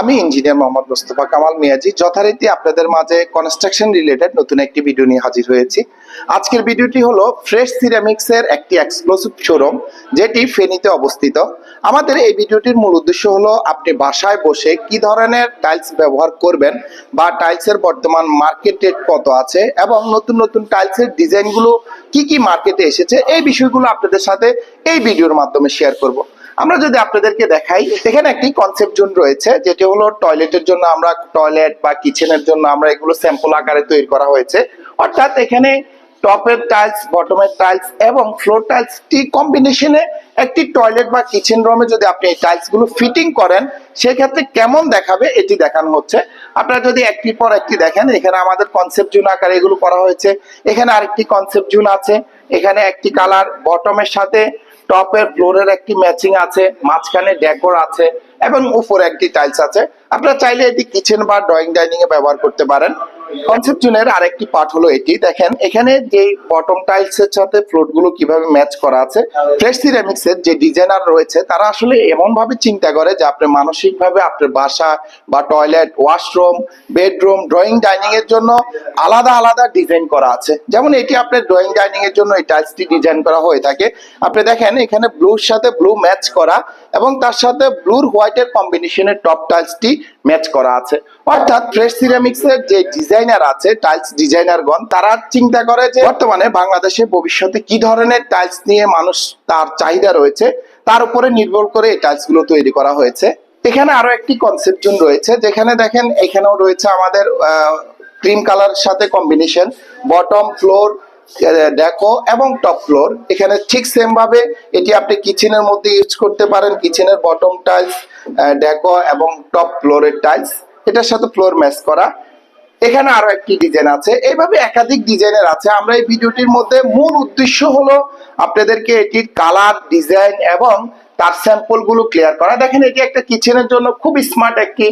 আমি ইঞ্জিনিয়ার মোহাম্মদ মোস্তফা কামাল মিয়াজি। যথারীতি আপনাদের মাঝে কনস্ট্রাকশন রিলেটেড নতুন একটি ভিডিও নিয়ে হাজির হয়েছি। আজকের ভিডিওটি হলো ফ্রেশ সিরামিক্স এর একটি এক্সক্লুসিভ শোরুম যেটি ফেনীতে অবস্থিত। আমাদের এই ভিডিওটির মূল উদ্দেশ্য হলো আপনি বাসায় বসে কি ধরনের টাইলস ব্যবহার করবেন বা টাইলসের বর্তমান মার্কেট রেট কত আছে এবং নতুন নতুন টাইলসের ডিজাইনগুলো কি কি মার্কেটে এসেছে, এই বিষয়গুলো আপনাদের সাথে এই ভিডিওর মাধ্যমে শেয়ার করব। আমরা যদি আপনাদেরকে দেখাই, এখানে একটি কনসেপ্ট জোন রয়েছে, যেটি হলো টয়লেটের জন্য আমরা টয়লেট বা কিচেনের জন্য আমরা এগুলো স্যাম্পল আকারে তৈরি করা হয়েছে। অর্থাৎ এখানে টপের টাইলস বটমের টাইলস এবং ফ্লোর টাইলসটি কম্বিনেশনে একটি টয়লেট বা কিচেন রুমে যদি আপনি এই টাইলসগুলো ফিটিং করেন, সেক্ষেত্রে কেমন দেখাবে এটি দেখানো হচ্ছে। আপনারা যদি একটি পর একটি দেখেন, এখানে আমাদের কনসেপ্ট জুন আকারে এগুলো করা হয়েছে। এখানে আরেকটি কনসেপ্ট জুন আছে। এখানে একটি কালার বটমের সাথে টপের ফ্লোরের একটি ম্যাচিং আছে, মাঝখানে ডেকোর আছে এবং উপরে একটি টাইলস আছে। আপনারা চাইলে এটি কিচেন বা ড্রয়িং ডাইনিং এ ব্যবহার করতে পারেন। কনসেপ্ট জোনের আরেকটি পার্ট হলো এটি। দেখেন, এখানে যে বটম টাইলস এর সাথে ফ্লোরগুলো কীভাবে ম্যাচ করা আছে ফ্রেশ সিরামিক্স এর যে ডিজাইনার রয়েছে, তারা আসলে এমন ভাবে চিন্তা করে যে আপনি মানসিক ভাবে আপনার বাসা বা toilet washroom bedroom drawing dining এর জন্য আলাদা আলাদা ডিজাইন করা আছে। যেমন এটি আপনার ড্রয়িং ডাইনিং এর জন্য এই টাইলসটি ডিজাইন করা হয়ে থাকে। আপনি দেখেন, এখানে ব্লুর সাথে ব্লু ম্যাচ করা এবং তার সাথে ব্লুর হোয়াইটের কম্বিনেশনের টপ টাইলসটি ম্যাচ করা আছে। অর্থাৎ ফ্রেশ সিরামিক্স এর যে ডিজাইনার আছে টাইলস ডিজাইনারগণ তারা চিন্তা করে যে বর্তমানে বাংলাদেশে ভবিষ্যতে কি ধরনের টাইলস নিয়ে মানুষ তার চাহিদা রয়েছে, তার উপরে নির্ভর করে এই টাইলসগুলো তৈরি করা হয়েছে। এখানে আরও একটি কনসেপ্ট জোন রয়েছে, যেখানে দেখেন এখানেও রয়েছে আমাদের ক্রিম কালার সাথে কম্বিনেশন বটম ফ্লোর দেখো, এবং টপ ফ্লোর এখানে ঠিক সেম ভাবে এটি আপনি কিচেনের মধ্যে ইউজ করতে পারেন কিচেনের বটম টাইলস ডেকো এবং টপ ফ্লোরের টাইলস, এটার সাথে ফ্লোর ম্যাচ করা। এখানে আরও একটি ডিজাইন আছে। এইভাবে একাধিক ডিজাইনের আছে। আমরা এই ভিডিওটির মধ্যে মূল উদ্দেশ্য হলো আপনাদেরকে এটির কালার, ডিজাইন এবং তার স্যাম্পলগুলো ক্লিয়ার করা। দেখেন, এটি একটা কিচেনের জন্য খুব স্মার্ট একটি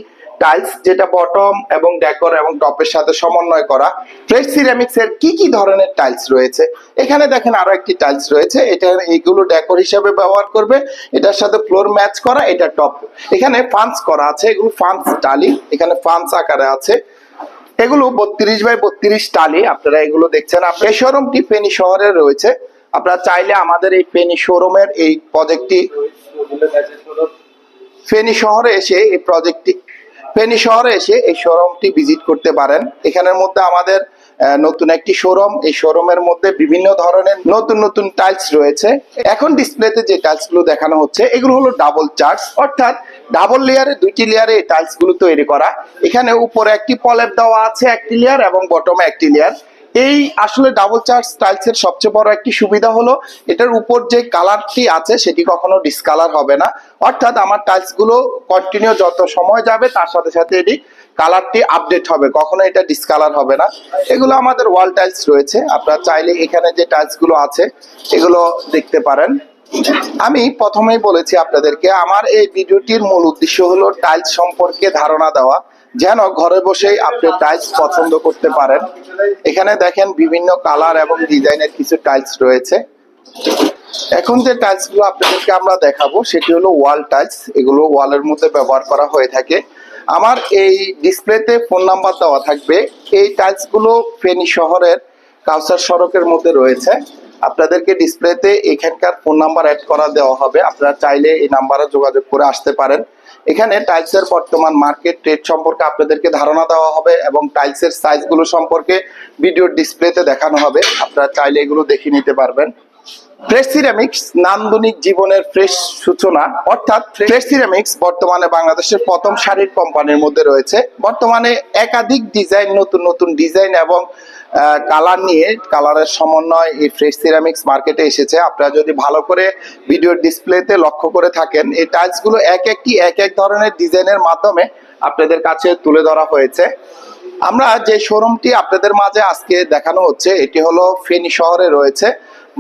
টাইলস যেটা বটম এবং ডেকোর এবং টপের সাথে সমন্বয় করা। ফ্রেশ সিরামিক্স এর কি কি ধরনের টাইলস রয়েছে? এখানে দেখেন আরও একটি টাইলস রয়েছে। এটা এইগুলো ডেকোর হিসাবে ব্যবহার করবে। এটার সাথে ফ্লোর ম্যাচ করা, এটা টপ এখানে ফান্স করা আছে, এগুলো ফান্স টালি। এখানে ফান্স আকারে আছে। এগুলো বত্রিশ বাই বত্রিশ টালি। আপনারা এগুলো দেখছেন। এই শোরুমটি ফেনী শহরে রয়েছে। আপনারা চাইলে আমাদের এই ফেনী শোরুমের এই প্রজেক্টটি ফেনী শহরে এসে এই প্রজেক্টটি ফেনী শহরে এসে এই শোরুমটি ভিজিট করতে পারেন। এখানের মধ্যে আমাদের নতুন একটি শোরুম। এই শোরুমের মধ্যে বিভিন্ন ধরনের নতুন নতুন টাইলস রয়েছে। এখন ডিসপ্লেতে যে টাইলসগুলো দেখানো হচ্ছে, এগুলো হলো ডাবল চার্জ অর্থাৎ ডাবল লেয়ারে দুইটি লেয়ারে টাইলসগুলো তৈরি করা। এখানে উপরে একটি পলেপ দেওয়া আছে, একটি লেয়ার এবং বটমে একটি লেয়ার এই আসলে ডাবল চার্জ টাইলস এর সবচেয়ে বড় একটি সুবিধা হলো, এটার উপর যে কালারটি আছে সেটি কখনো ডিসকালার হবে না। অর্থাৎ আমার টাইলসগুলো কন্টিনিউ যত সময় যাবে, তার সাথে সাথে এটি কালারটি আপডেট হবে, কখনো এটা ডিসকালার হবে না। এগুলো আমাদের ওয়াল টাইলস রয়েছে, আপনারা চাইলে এখানে যে টাইলসগুলো আছে, এগুলো দেখতে পারেন। আমি প্রথমেই বলেছি আপনাদেরকে, আমার এই ভিডিওটির মূল উদ্দেশ্য হলো টাইলস সম্পর্কে ধারণা দেওয়া। যেন ঘরে বসেই আপনি টাইলস পছন্দ করতে পারেন। এখানে দেখেন বিভিন্ন কালার এবং ডিজাইনের কিছু টাইলস রয়েছে। এখন যে টাইলসগুলো আপনাদেরকে আমরা দেখাবো, সেটি হলো ওয়াল টাইলস এগুলো ওয়ালের মধ্যে ব্যবহার করা হয়ে থাকে। আমার এই ডিসপ্লেতে ফোন নাম্বার দেওয়া থাকবে। এই টাইলসগুলো ফেনী শহরের কাউসার সড়কের মধ্যে রয়েছে। আপনাদেরকে ডিসপ্লেতে এখানকার ফোন নাম্বার অ্যাড করা দেওয়া হবে। আপনারা চাইলে এই নাম্বারে যোগাযোগ করে আসতে পারেন। এখানে টাইলসের বর্তমান মার্কেট রেট সম্পর্কে আপনাদেরকে ধারণা দেওয়া হবে এবং টাইলসের সাইজগুলো সম্পর্কে ভিডিওর ডিসপ্লেতে দেখানো হবে। আপনারা চাইলে এগুলো দেখে নিতে পারবেন। ফ্রেশ সিরামিক্স নান্দনিক জীবনের ফ্রেশ সূচনা। অর্থাৎ ফ্রেশ সিরামিক্স বর্তমানে বাংলাদেশের প্রথম সারির কোম্পানির মধ্যে রয়েছে। বর্তমানে একাধিক ডিজাইন নতুন নতুন ডিজাইন এবং কালার নিয়ে কালারের সমন্বয় এই ফ্রেশ সিরামিক্স মার্কেটে এসেছে। আপনারা যদি ভালো করে ভিডিওর ডিসপ্লেতে লক্ষ্য করে থাকেন, এই টাইলসগুলো এক একটি, এক এক ধরনের ডিজাইনের মাধ্যমে আপনাদের কাছে তুলে ধরা হয়েছে। আমরা যে শোরুমটি আপনাদের মাঝে আজকে দেখানো হচ্ছে, এটি হলো ফেনী শহরে রয়েছে।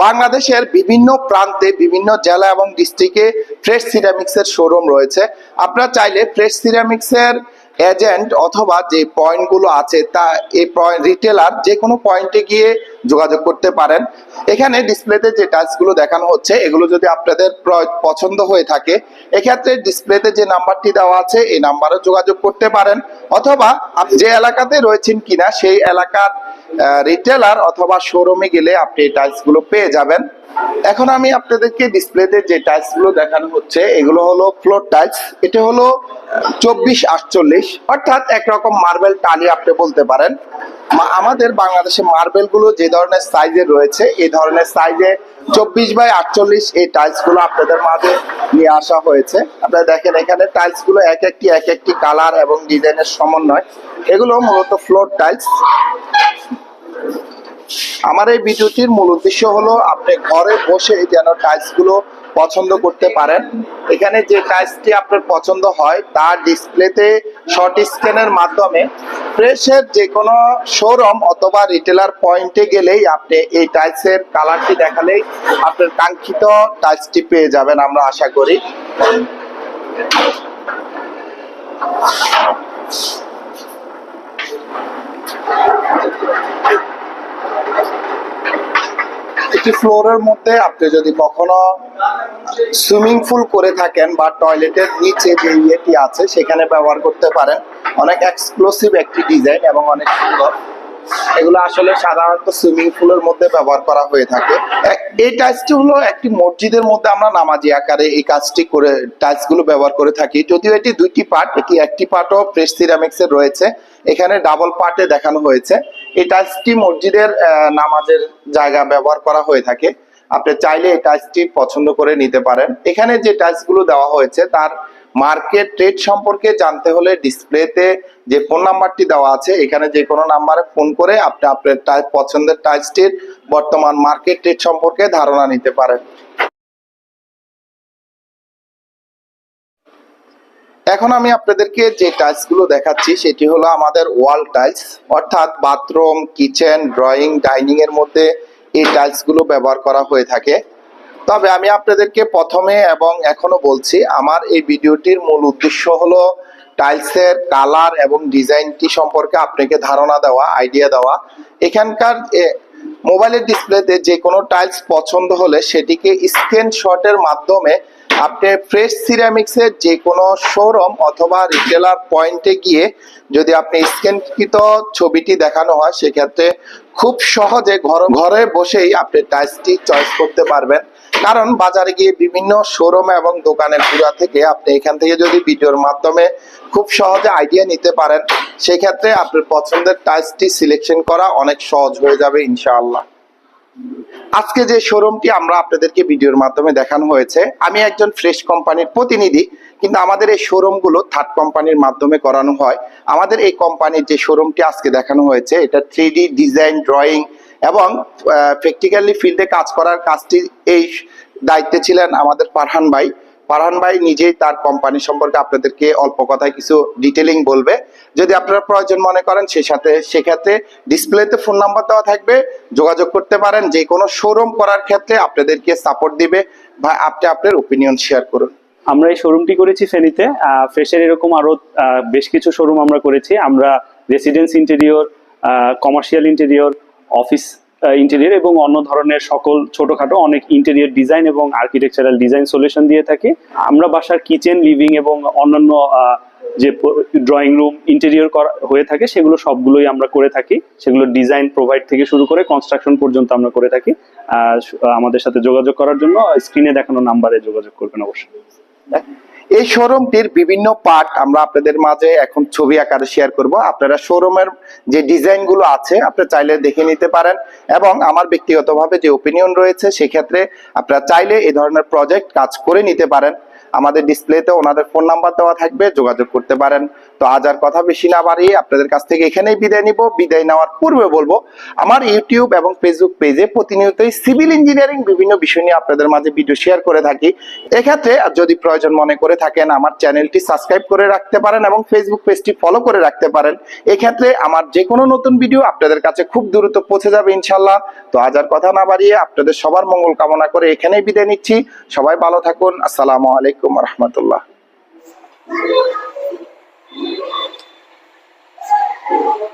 বাংলাদেশের বিভিন্ন প্রান্তে, বিভিন্ন জেলা এবং ডিস্ট্রিক্টে ফ্রেশ সিরামিক্সের শোরুম রয়েছে। আপনারা চাইলে ফ্রেশ সিরামিক্স এর এজেন্ট অথবা যে পয়েন্টগুলো আছে, তা এই পয়েন্ট রিটেলার যে কোনো পয়েন্টে গিয়ে যোগাযোগ করতে পারেন। এখানে ডিসপ্লেতে যে টাচগুলো দেখানো হচ্ছে, এগুলো যদি আপনাদের পছন্দ হয়ে থাকে, এক্ষেত্রে ডিসপ্লেতে যে নাম্বারটি দেওয়া আছে, এই নাম্বারে যোগাযোগ করতে পারেন। অথবা আপনি যে এলাকাতে রয়েছেন কিনা, সেই এলাকার রিটেলার অথবা শোরুমে গেলে আপনি এই টাইলসগুলো পেয়ে যাবেন। এখন আমি আপনাদেরকে ডিসপ্লেতে যে টাইলসগুলো দেখানো হচ্ছে, এগুলো হলো ফ্লোর টাইলস এটা হলো চব্বিশ আটচল্লিশ। অর্থাৎ একরকম মার্বেল টালি আপনি বলতে পারেন। আমাদের বাংলাদেশে মার্বেলগুলো যে ধরনের সাইজের রয়েছে, এই ধরনের সাইজে চব্বিশ বাই আটচল্লিশ এই টাইলসগুলো আপনাদের মাঝে নিয়ে আসা হয়েছে। আপনারা দেখেন এখানে টাইলসগুলো এক একটি এক একটি কালার এবং ডিজাইনের সমন্বয়। এগুলো মূলত ফ্লোর টাইলস আমার এই ভিডিওটির মূল উদ্দেশ্য হলো আপনি ঘরে বসে যেন টাইলসগুলো পছন্দ করতে পারেন। এখানে যে টাইলসটি আপনার পছন্দ হয় তার ডিসপ্লেতে শর্ট স্ক্যানের মাধ্যমে ফ্রেশের যে কোনো শোরুম অথবা রিটেলার পয়েন্টে গেলেই আপনি এই টাইলসের কালারটি দেখালেই আপনার কাঙ্ক্ষিত টাইলসটি পেয়ে যাবেন আমরা আশা করি। একটি ফ্লোরের মধ্যে আপনি যদি কখনো সুইমিং পুল করে থাকেন বা টয়লেটের নিচে যে ইয়েটি আছে, সেখানে ব্যবহার করতে পারেন। অনেক এক্সক্লুসিভ একটি ডিজাইন এবং অনেক সুন্দর। এগুলো আসলে সাধারণত সুইমিং পুলের মধ্যে ব্যবহার করা হয়ে থাকে। এই টাইলসটি হলো একটি মসজিদের মধ্যে আমরা নামাজি আকারে এই কাজটি করে টাইলসগুলো ব্যবহার করে থাকি। যদিও এটি দুইটি পার্ট এটি একটি পার্টও ফ্রেশ সিরামিক্স এর রয়েছে। এখানে ডাবল পার্টে দেখানো হয়েছে। এই টাইলসটি মসজিদের নামাজের জায়গা ব্যবহার করা হয়ে থাকে। আপনি চাইলে এই টাইলসটি পছন্দ করে নিতে পারেন। এখানে যে টাইলসগুলো দেওয়া হয়েছে, তার মার্কেট ট্রেড সম্পর্কে জানতে হলে ডিসপ্লেতে যে ফোন নাম্বারটি দেওয়া আছে, এখানে যে কোনো নাম্বারে ফোন করে আপনি আপনার টাইপ পছন্দের টাইলসটির বর্তমান মার্কেট ট্রেড সম্পর্কে ধারণা নিতে পারেন। এখন আমি আপনাদেরকে যে টাইলসগুলো দেখাচ্ছি, সেটি হলো আমাদের ওয়াল টাইলস। অর্থাৎ বাথরুম, কিচেন, ড্রয়িং ডাইনিং এর মধ্যে এই টাইলসগুলো ব্যবহার করা হয়ে থাকে। তবে আমি আপনাদেরকে প্রথমে এবং এখনও বলছি, আমার এই ভিডিওটির মূল উদ্দেশ্য হলো টাইলসের কালার এবং ডিজাইনটি সম্পর্কে আপনাকে ধারণা দেওয়া, আইডিয়া দেওয়া। এখানকার মোবাইলের ডিসপ্লেতে যে কোনো টাইলস পছন্দ হলে সেটিকে স্ক্রিনশটের মাধ্যমে আপনি ফ্রেশ সিরামিক্সের যে কোনো শোরুম অথবা রিটেলার পয়েন্টে গিয়ে যদি আপনি স্ক্যানকৃত ছবিটি দেখানো হয়, সেক্ষেত্রে খুব সহজে ঘর, ঘরে বসেই আপনি টাইলসটি চয়েস করতে পারবেন। কারণ বাজারে গিয়ে বিভিন্ন শোরুম এবং দোকানের ঘুরা থেকে আপনি এখান থেকে যদি ভিডিওর মাধ্যমে খুব সহজে আইডিয়া নিতে পারেন, সেক্ষেত্রে আপনার পছন্দের টাইলসটি সিলেকশন করা অনেক সহজ হয়ে যাবে ইনশাআল্লাহ। আজকে যে শোরুমটি আমরা আপনাদেরকে ভিডিওর মাধ্যমে দেখানো হয়েছে, আমি একজন ফ্রেশ কোম্পানির প্রতিনিধি, কিন্তু আমাদের এই শোরুমগুলো থার্ড কোম্পানির মাধ্যমে করানো হয়। আমাদের এই কোম্পানির যে শোরুমটি আজকে দেখানো হয়েছে, এটা থ্রি ডিজাইন ড্রয়িং এবং প্র্যাকটিক্যালি ফিল্ডে কাজ করার কাজটি এই দায়িত্বে ছিলেন আমাদের পারহান ভাই। পারহান ভাই নিজেই তার কোম্পানি সম্পর্কে আপনাদেরকে অল্প কথায় কিছু ডিটেলিং বলবে। যদি আপনারা প্রয়োজন মনে করেন সেই সাথে সেক্ষেত্রে ডিসপ্লেতে ফোন নাম্বার দেওয়া থাকবে। যোগাযোগ করতে পারেন যে কোনো শোরুম করার ক্ষেত্রে আপনাদেরকে সাপোর্ট দিবে। বা আপনি আপনার ওপিনিয়ন শেয়ার করুন। আমরা এই শোরুমটি করেছি ফেনীতে। ফ্রেশের এরকম আরও আহ, বেশ কিছু শোরুম আমরা করেছি। আমরা residence interior commercial interior office interior এবং অন্য ধরনের সকল ছোটখাটো অনেক ইন্টেরিয়ার ডিজাইন এবং আর্কিটেকচারাল ডিজাইন সলিউশন দিয়ে থাকি। আমরা বাসার কিচেন লিভিং এবং অন্যান্য যে ড্রয়িং রুম ইন্টেরিয়র করা, হয়ে থাকে, সেগুলো সবগুলোই আমরা করে থাকি। সেগুলো ডিজাইন প্রোভাইড থেকে শুরু করে কনস্ট্রাকশন পর্যন্ত আমরা করে থাকি। আমাদের সাথে যোগাযোগ করার জন্য স্ক্রিনে দেখানো নাম্বারে যোগাযোগ করবেন অবশ্যই। এই শোরুমটির বিভিন্ন পার্ট আমরা আপনাদের মাঝে এখন ছবি আকারে শেয়ার করব। আপনারা শোরুমের যে ডিজাইনগুলো আছে, আপনারা চাইলে দেখে নিতে পারেন এবং আমার ব্যক্তিগতভাবে যে ওপিনিয়ন রয়েছে, সেক্ষেত্রে আপনারা চাইলে এই ধরনের প্রজেক্ট কাজ করে নিতে পারেন। আমাদের ডিসপ্লেতে ওনাদের ফোন নাম্বার দেওয়া থাকবে, যোগাযোগ করতে পারেন। তো আজ আর কথা বেশি না বাড়িয়ে আপনাদের কাছ থেকে এখানেই বিদায় নিব। বিদায় নেওয়ার পূর্বে বলব, আমার ইউটিউব এবং ফেসবুক পেজে প্রতিনিয়তই সিভিল ইঞ্জিনিয়ারিং বিভিন্ন বিষয় নিয়ে আপনাদের মাঝে ভিডিও শেয়ার করে থাকি। এক্ষেত্রে যদি প্রয়োজন মনে করে থাকেন, আমার চ্যানেলটি সাবস্ক্রাইব করে রাখতে পারেন এবং ফেসবুক পেজটি ফলো করে রাখতে পারেন। এক্ষেত্রে আমার যে কোনো নতুন ভিডিও আপনাদের কাছে খুব দ্রুত পৌঁছে যাবে ইনশাল্লাহ তো আজ আর কথা না বাড়িয়ে আপনাদের সবার মঙ্গল কামনা করে এখানেই বিদায় নিচ্ছি। সবাই ভালো থাকুন। আসসালামু আলাইকুম। আলাইকুম রহমতুল্লাহ Thank you.